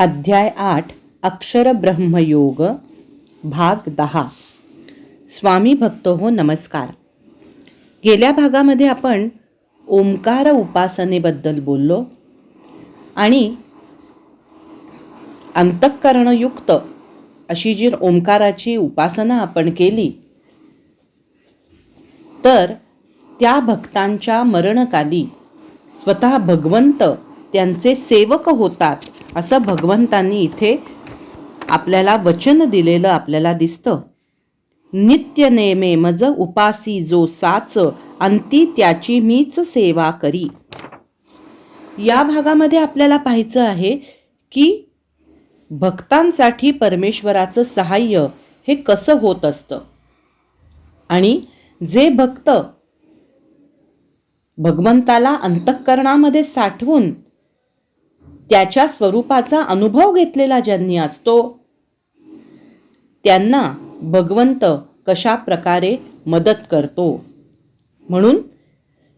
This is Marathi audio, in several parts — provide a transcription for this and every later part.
अध्याय आठ अक्षर ब्रह्मयोग भाग दहा. स्वामी भक्त हो नमस्कार. गेल्या भागामध्ये आपण ओंकार उपासनेबद्दल बोललो आणि अंतःकरणयुक्त अशी जी ओंकाराची उपासना आपण केली तर त्या भक्तांच्या मरणकाली स्वतः भगवंत त्यांचे सेवक होतात असं भगवंतांनी इथे आपल्याला वचन दिलेलं आपल्याला दिसतं. नित्य नेमे मज उपासी जो साच अंती त्याची मीच सेवा करी. या भागामध्ये आपल्याला पाहायचं आहे की भक्तांसाठी परमेश्वराचं सहाय्य हे कसं होत असतं. आणि जे भक्त भगवंताला अंतःकरणामध्ये साठवून त्याच्या स्वरूपाचा अनुभव घेतलेला ज्यांनी असतो त्यांना भगवंत कशा प्रकारे मदत करतो? म्हणून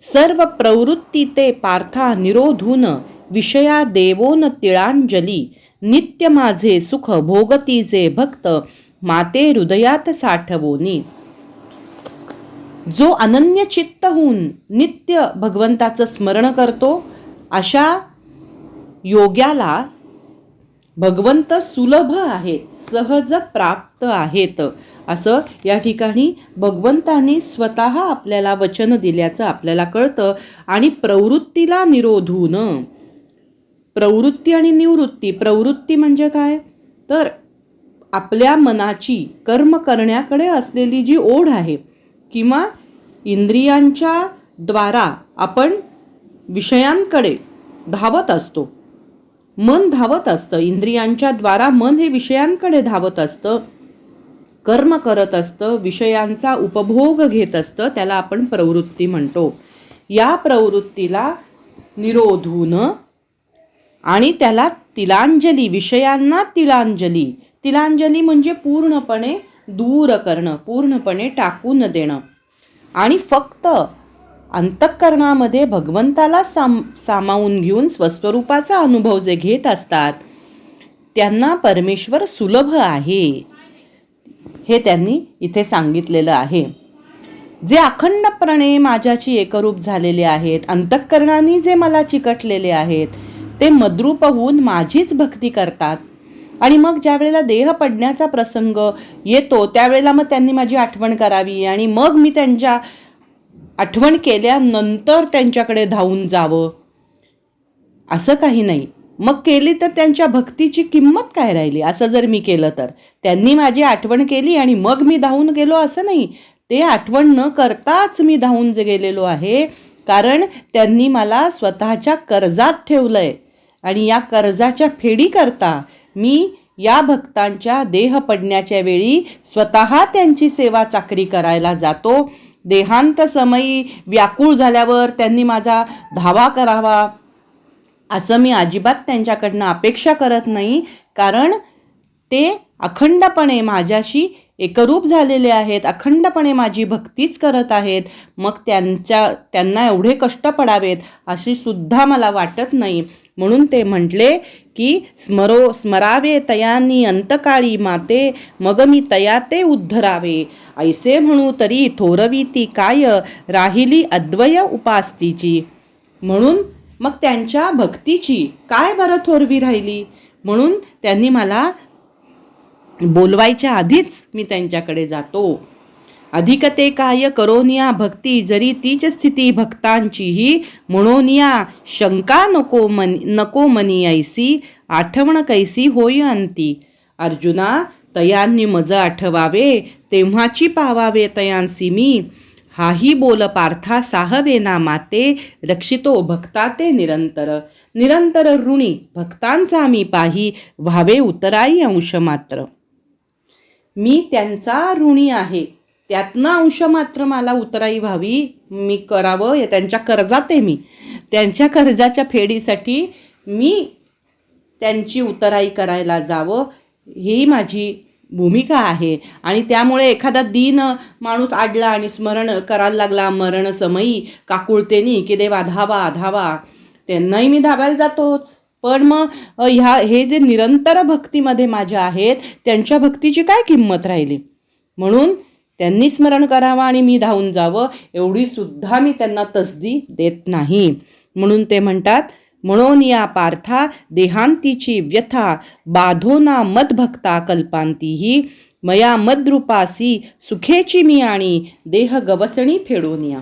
सर्व प्रवृत्ती ते पार्था निरोधून विषया देवोन तिळांजली नित्य माझे सुख भोगतीचे भक्त माते हृदयात साठवोनी. जो अनन्य चित्त होऊन नित्य भगवंताचं स्मरण करतो अशा योग्याला भगवंत सुलभ आहेत सहज प्राप्त आहेत. असं या ठिकाणी भगवंतांनी स्वतः आपल्याला वचन दिल्याचं आपल्याला कळतं आणि प्रवृत्तीला निरोधून. प्रवृत्ती आणि निवृत्ती प्रवृत्ती म्हणजे काय? तर आपल्या मनाची कर्म करण्याकडे असलेली जी ओढ आहे किंवा इंद्रियांच्या द्वारा आपण विषयांकडे धावत असतो. मन धावत असतं. इंद्रियांच्या द्वारा मन हे विषयांकडे धावत असतं. कर्म करत असतं. विषयांचा उपभोग घेत असतं. त्याला आपण प्रवृत्ती म्हणतो. या प्रवृत्तीला निरोधून आणि त्याला तिलांजली विषयांना तिलांजली. तिलांजली म्हणजे पूर्णपणे दूर करणं पूर्णपणे टाकून देणं. आणि फक्त अंतःकरणामध्ये भगवंताला साम सामावून घेऊन स्वस्वरूपाचा अनुभव जे घेत असतात त्यांना परमेश्वर सुलभ आहे. हे त्यांनी इथे सांगितलेलं आहे. जे अखंडपणे माझ्याशी एकरूप झालेले आहेत अंतःकरणाने जे मला चिकटलेले आहेत ते मद्रूप होऊन माझीच भक्ती करतात. आणि मग ज्या वेळेला देह पडण्याचा प्रसंग येतो त्यावेळेला मग त्यांनी माझी आठवण करावी आणि मग मी त्यांच्या आठवण केल्यानंतर त्यांच्याकडे धावून जावं. असं काही नाही. मग केली तर त्यांच्या भक्तीची किंमत काय राहिली? असं जर मी केलं तर. त्यांनी माझी आठवण केली आणि मग मी धावून गेलो असं नाही. ते आठवण न करताच मी धावून जे गेलेलो आहे कारण त्यांनी मला स्वतःच्या कर्जात ठेवलं आहे आणि या कर्जाच्या फेडीकरता मी या भक्तांच्या देह पडण्याच्या वेळी स्वतः त्यांची सेवा चाकरी करायला जातो. देहांत समयी व्याकुळ झाल्यावर त्यांनी माझा धावा करावा. असं मी अजिबात त्यांच्याकडनं अपेक्षा करत नाही कारण ते अखंडपणे माझ्याशी एकरूप झालेले आहेत अखंडपणे माझी भक्तीच करत आहेत. मग त्यांच्या त्यांना एवढे कष्ट पडावेत अशी सुद्धा मला वाटत नाही. म्हणून ते म्हटले की स्मरो स्मरावे तयांनी अंतकाळी माते मग मी तया ते उद्धरावे. ऐसे म्हणू तरी थोरवी ती काय राहिली अद्वय उपास्तीची. म्हणून मग त्यांच्या भक्तीची काय बरं थोरवी राहिली? म्हणून त्यांनी मला बोलवायच्या आधीच मी त्यांच्याकडे जातो. अधिकते काय करोनिया भक्ती जरी तीच स्थिती भक्तांचीही म्हणोनिया शंका नको मन नको मनी ऐसी आठवण कैसी होय अंती. अर्जुना तयांनी मज आठवावे तेव्हाची पावावे तयांसी मी. हाही बोल पार्था साहवेना माते रक्षितो भक्ता ते निरंतर. निरंतर ऋणी भक्तांचा मी पाही व्हावे उतराई अंश मात्र. मी त्यांचा ऋणी आहे. त्यातनं अंश मात्र मला उतराई व्हावी मी करावं या त्यांच्या कर्जात आहे मी. त्यांच्या कर्जाच्या फेडीसाठी मी त्यांची उतराई करायला जावं ही माझी भूमिका आहे. आणि त्यामुळे एखादा दिन माणूस आडला आणि स्मरण करायला लागला मरण समयी काकुळतेनी की देवा धावा धावा त्यांनाही मी धावायला जातोच. पण मग ह्या हे जे निरंतर भक्तीमध्ये माझ्या आहेत त्यांच्या भक्तीची काय किंमत राहिली? म्हणून त्यांनी स्मरण करावं आणि मी धावून जावं एवढी सुद्धा मी त्यांना तसदी देत नाही. म्हणून ते म्हणतात म्हणून या पार्था देहांतीची व्यथा बाधोना मदभक्ता कल्पांतीही मया मद्रूपासी सुखेची मी आणि देह गवसणी फेडून या.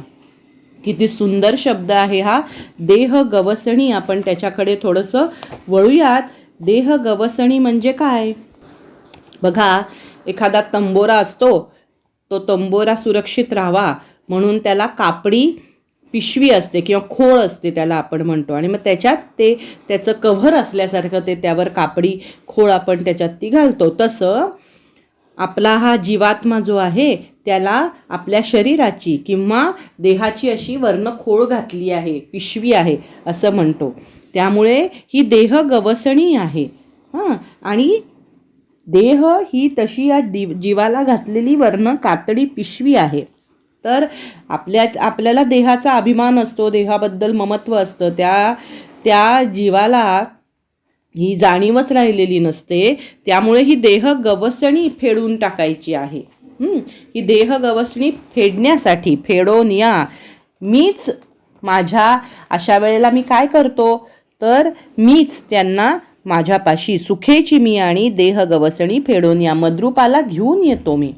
किती सुंदर शब्द आहे हा. देह गवसणी आपण त्याच्याकडे थोडंसं वळूयात. देह गवसणी म्हणजे काय? बघा एखादा तंबोरा असतो तो तंबोरा सुरक्षित राहावा म्हणून त्याला कापडी पिशवी असते किंवा खोळ असते त्याला आपण म्हणतो. आणि मग त्याच्यात ते त्याचं कव्हर असल्यासारखं ते त्यावर कापडी खोळ आपण त्याच्यात ती घालतो. तसं आपला हा जीवात्मा जो आहे त्याला आपल्या शरीराची किंवा देहाची अशी वर्ण खोळ घातली आहे पिशवी आहे असं म्हणतो. त्यामुळे ही देह गवसणी आहे. हां? आणि देह ही तशी या दि जीवाला घातलेली वर्ण कातडी पिशवी आहे. तर आपल्या आपल्याला देहाचा अभिमान असतो देहाबद्दल ममत्व असतं त्या त्या जीवाला ही जाणीवच राहिलेली नसते. त्यामुळे ही देह गवसणी फेडून टाकायची आहे. ही देह गवसणी फेडण्यासाठी फेडून या मीच माझ्या अशा वेळेला मी काय करतो? तर मीच त्यांना माझ्यापाशी सुखेची मी आणि देह गवसणी फेडून या मद्रुपाला घेऊन येतो मी.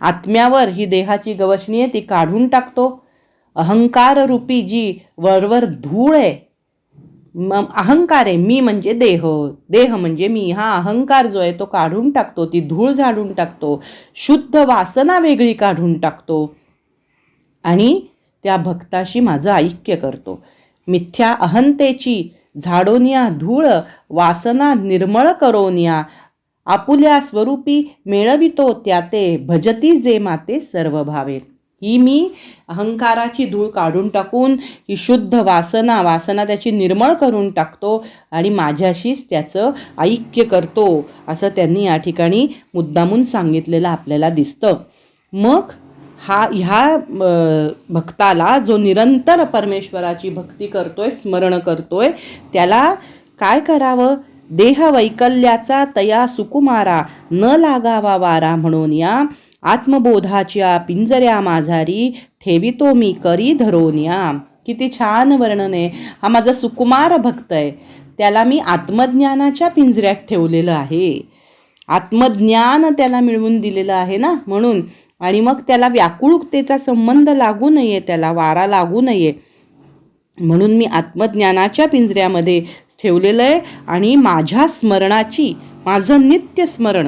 आत्म्यावर ही देहाची गवसणी आहे ती काढून टाकतो. अहंकार रूपी जी वरवर धूळ आहे मग अहंकार आहे मी म्हणजे देह देह म्हणजे मी. हा अहंकार जो आहे तो काढून टाकतो ती धूळ झाडून टाकतो शुद्ध वासना वेगळी काढून टाकतो. आणि त्या भक्ताशी माझं ऐक्य करतो. मिथ्या अहंतेची झाडोनिया धूळ वासना निर्मळ करोनिया. आपुल्या स्वरूपी मेळवितो त्या ते भजती जे माते सर्व भावे. ही मी अहंकाराची धूळ काढून टाकून ही शुद्ध वासना वासना त्याची निर्मळ करून टाकतो आणि माझ्याशीच त्याचं ऐक्य करतो असं त्यांनी या ठिकाणी मुद्दामून सांगितलेलं आपल्याला दिसतं. मग हा ह्या भक्ताला जो निरंतर परमेश्वराची भक्ती करतोय स्मरण करतोय त्याला काय करावं? देह वैकल्याचा तया सुकुमारा न लागावा वारा म्हणून या आत्मबोधाच्या पिंजऱ्या माझारी ठेवितो मी करी धरून या. किती छान वर्णन आहे. हा माझा सुकुमार भक्त आहे. त्याला मी आत्मज्ञानाच्या पिंजऱ्यात ठेवलेलं आहे. आत्मज्ञान त्याला मिळवून दिलेलं आहे ना? म्हणून आणि मग त्याला व्याकुळतेचा संबंध लागू नये त्याला वारा लागू नये. म्हणून मी आत्मज्ञानाच्या पिंजऱ्यामध्ये ठेवलेलं आहे आणि माझ्या स्मरणाची माझं नित्य स्मरण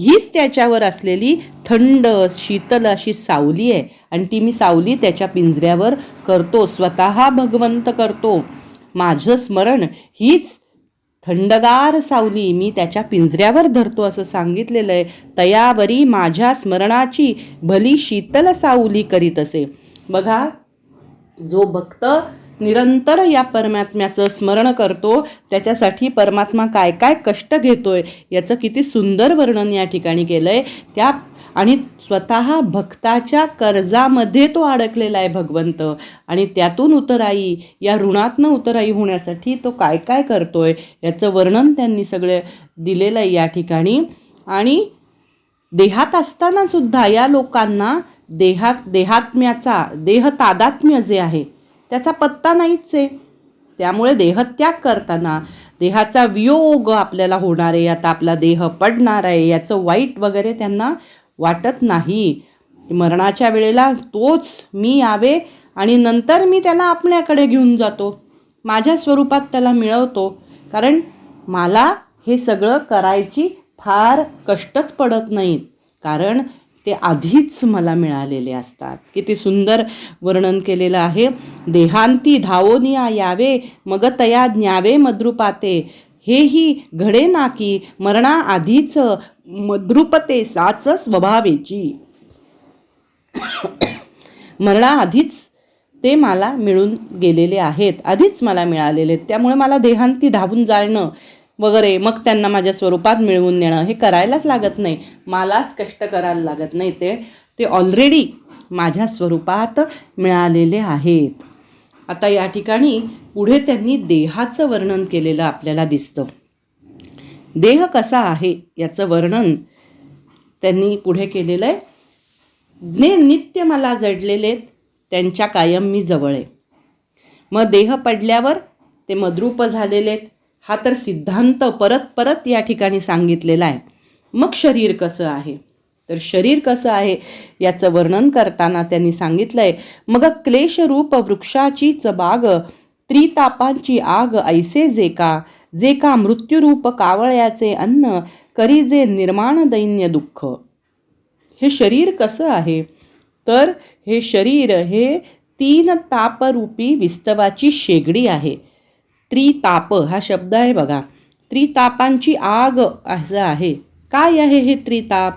हीच त्याच्यावर असलेली थंड शीतल अशी सावली आहे. आणि ती मी सावली त्याच्या पिंजऱ्यावर करतो स्वतः भगवंत करतो. माझं स्मरण हीच थंडगार सावली मी त्याच्या पिंजऱ्यावर धरतो असं सांगितलेलं आहे. तयावरी माझ्या स्मरणाची भली शीतल सावली करीत असे. बघा जो भक्त निरंतर या परमात्म्याचं स्मरण करतो त्याच्यासाठी परमात्मा काय काय कष्ट घेतोय याचं किती सुंदर वर्णन या ठिकाणी केलं आहे त्या आणि स्वतः भक्ताच्या कर्जामध्ये तो अडकलेला आहे भगवंत. आणि त्यातून उतराई या ऋणातनं उतराई होण्यासाठी तो काय काय करतो आहे याचं वर्णन त्यांनी सगळे दिलेलं आहे या ठिकाणी. आणि देहात असताना सुद्धा या लोकांना देहात देहात्म्याचा देह तादात्म्य जे आहे त्याचा पत्ता नाहीच आहे. त्यामुळे देहत्याग करताना देहाचा वियोग आपल्याला होणार आहे आता आपला देह पडणार आहे याचं वाईट वगैरे त्यांना वाटत नाही. मरणाच्या वेळेला तोच मी यावे आणि नंतर मी त्याला आपल्याकडे घेऊन जातो. माझ्या स्वरूपात त्याला मिळवतो. कारण मला हे सगळं करायची फार कष्टच पडत नाहीत. कारण ते आधीच मला मिळालेले असतात. किती सुंदर वर्णन केलेलं आहे. देहांती धावोनिया यावे मग तया ज्ञावे मद्रुपाते. हेही घडे ना की मरणाआधीच मद्रुपते साच स्वभावेची मरणाआधीच ते मला मिळून गेलेले आहेत आधीच मला मिळालेले आहेत. त्यामुळे मला देहांती धावून जाळणं वगैरे मग त्यांना माझ्या स्वरूपात मिळवून नेणं हे करायलाच लागत नाही. मलाच कष्ट करायला लागत नाही. ते ते ऑलरेडी माझ्या स्वरूपात मिळालेले आहेत. आता या ठिकाणी पुढे त्यांनी देहाचं वर्णन केलेलं आपल्याला दिसतं. देह कसा आहे याचं वर्णन त्यांनी पुढे केलेलं आहे. ने नित्य मला जडलेले त्यांच्या कायम मी जवळ आहे. मग देह पडल्यावर ते मद्रूप झालेले आहेत हा तर सिद्धांत परत परत या ठिकाणी सांगितलेला आहे. मग शरीर कसं आहे? तर शरीर कसं आहे याचं वर्णन करताना त्यांनी सांगितलं आहे मग क्लेशरूप वृक्षाचीच बाग त्रितापांची आग ऐसे जे का जे का मृत्यूरूप कावळ्याचे अन्न करी जे निर्माण दैन्य दुःख. हे शरीर कसं आहे? तर हे शरीर हे तीन तापरूपी विस्तवाची शेगडी आहे. त्रिताप हा शब्द आहे बघा. त्रितापांची आग असं आहे. काय आहे हे त्रिताप?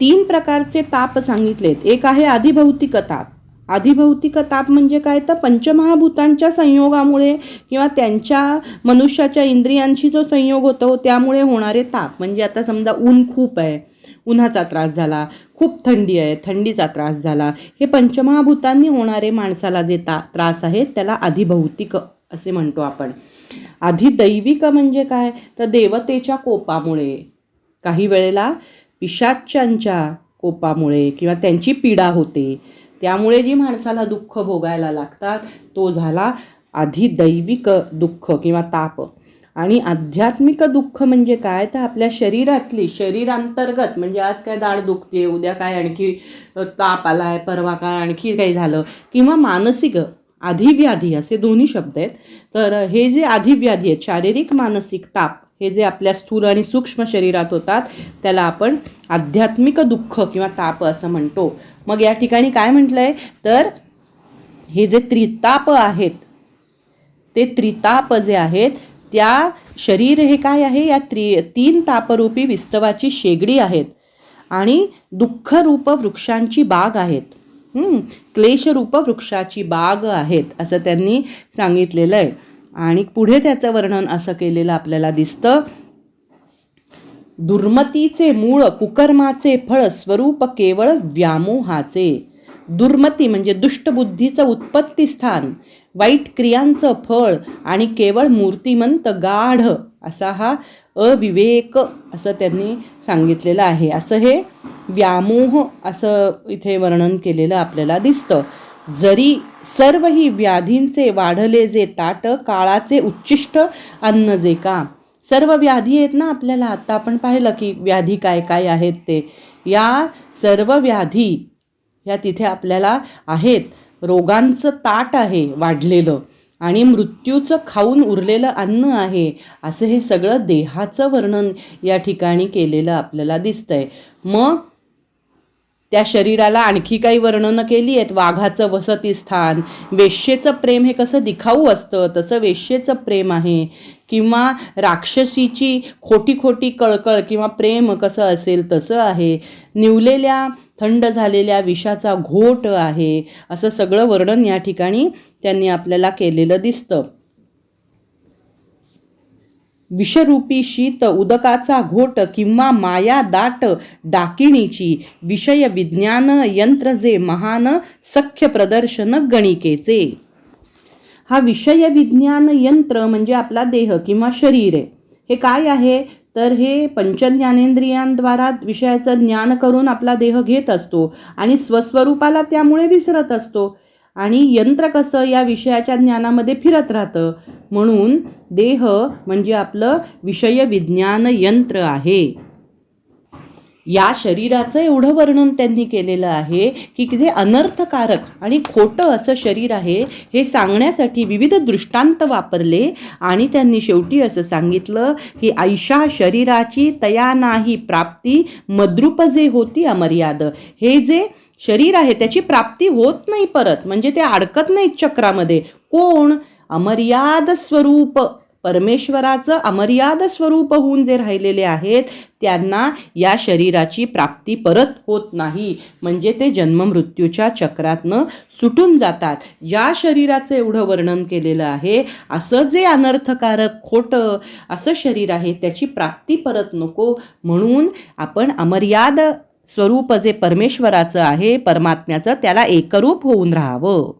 तीन प्रकारचे ताप सांगितलेत. एक आहे अधिभौतिक ताप. अधिभौतिक ताप म्हणजे काय? तर पंचमहाभूतांच्या संयोगामुळे किंवा त्यांच्या मनुष्याच्या इंद्रियांशी जो संयोग होतो त्यामुळे होणारे ताप. म्हणजे आता समजा ऊन खूप आहे उन्हाचा त्रास झाला खूप थंडी आहे थंडीचा त्रास झाला हे पंचमहाभूतांनी होणारे माणसाला जे ता त्रास आहेत त्याला अधिभौतिक असे म्हणतो आपण. अधिदैविक म्हणजे काय? तर देवतेच्या कोपामुळे काही वेळेला पिशाच्यांच्या कोपामुळे किंवा त्यांची पीडा होते त्यामुळे जी माणसाला दुःख भोगायला लागतात तो झाला आधी दैविक दुःख किंवा ताप. आणि आध्यात्मिक दुःख म्हणजे काय? तर आपल्या शरीरातली शरीरांतर्गत म्हणजे आज काय दाढ दुखते उद्या काय आणखी ताप आला आहे परवा काय आणखी काही झालं किंवा मानसिक अधिव्याधी असे दोन्ही शब्द आहेत. तर हे जे अधिव्याधी आहेत शारीरिक मानसिक ताप हे जे आपल्या स्थूल आणि सूक्ष्म शरीरात होतात त्याला आपण आध्यात्मिक दुःख किंवा ताप असं म्हणतो. मग या ठिकाणी काय म्हटलं आहे तर हे जे त्रिताप आहेत ते त्रिताप जे आहेत त्या शरीर हे काय आहे? या त्रि तीन तापरूपी विस्तवाची शेगडी आहेत आणि दुःखरूप वृक्षांची बाग आहेत. क्लेशरूप वृक्षाची बाग आहेत असं त्यांनी सांगितलेलं आहे. आणि पुढे त्याचं वर्णन असं केलेलं आपल्याला दिसतं. दुर्मतीचे मूळ कुकर्माचे फळ स्वरूप केवळ व्यामोहाचे. दुर्मती म्हणजे दुष्टबुद्धीचं उत्पत्तीस्थान वाईट क्रियांचं फळ आणि केवळ मूर्तिमंत गाढ असा हा अविवेक असं त्यांनी सांगितलेलं आहे. असं हे व्यामोह असं इथे वर्णन केलेलं आपल्याला दिसतं. जरी सर्व ही व्याधींचे वाढले जे ताट काळाचे उच्चिष्ट अन्न जे का सर्व व्याधी आहेत ना आपल्याला? आता आपण पाहिलं की व्याधी काय काय आहेत ते. या सर्व व्याधी या तिथे आपल्याला आहेत. रोगांचं ताट आहे वाढलेलं आणि मृत्यूचं खाऊन उरलेलं अन्न आहे. असं हे सगळं देहाचं वर्णन या ठिकाणी केलेलं आपल्याला दिसतंय. मग त्या शरीराला आणखी काही वर्णनं केली आहेत. वाघाचं वसतिस्थान वेश्येचं प्रेम हे कसं दिखाऊ असतं तसं वेश्येचं प्रेम आहे. किंवा राक्षसीची खोटी खोटी कळकळ किंवा प्रेम कसं असेल तसं आहे. निवलेल्या थंड झालेल्या विषाचा घोट आहे. असं सगळं वर्णन या ठिकाणी त्यांनी आपल्याला केलेलं दिसतं. विषरूपी शीत उदकाचा घोट किंवा माया दाट डाकिणीची विषय विज्ञान यंत्र जे महान सख्य प्रदर्शन गणिकेचे. हा विषय विज्ञान यंत्र म्हणजे आपला देह किंवा शरीर आहे. हे काय आहे? तर हे पंचज्ञानेंद्रियांद्वारा विषयाचं ज्ञान करून आपला देह घेत असतो आणि स्वस्वरूपाला त्यामुळे विसरत असतो. आणि यंत्र कसं या विषयाच्या ज्ञानामध्ये फिरत राहतं? म्हणून देह म्हणजे आपलं विषय विज्ञान यंत्र आहे. या शरीराचं एवढं वर्णन त्यांनी केलेलं आहे की जे अनर्थकारक आणि खोटं असं शरीर आहे हे सांगण्यासाठी विविध दृष्टांत वापरले आणि त्यांनी शेवटी असं सांगितलं की ऐशा शरीराची तया नाही प्राप्ती मद्रुप जे होती अमर्याद हे जे शरीर आहे त्याची प्राप्ती होत नाही परत. म्हणजे ते अडकत नाहीत चक्रामध्ये. कोण? अमर्याद स्वरूप. परमेश्वराचं अमर्याद स्वरूप होऊन जे राहिलेले आहेत त्यांना या शरीराची प्राप्ती परत होत नाही. म्हणजे ते जन्ममृत्यूच्या चक्रातनं सुटून जातात. ज्या शरीराचं एवढं वर्णन केलेलं आहे असं जे अनर्थकारक खोटं असं शरीर आहे त्याची प्राप्ती परत नको. म्हणून आपण अमर्याद स्वरूप जे परमेश्वराचं आहे परमात्म्याचं त्याला एकरूप होऊन राहावं.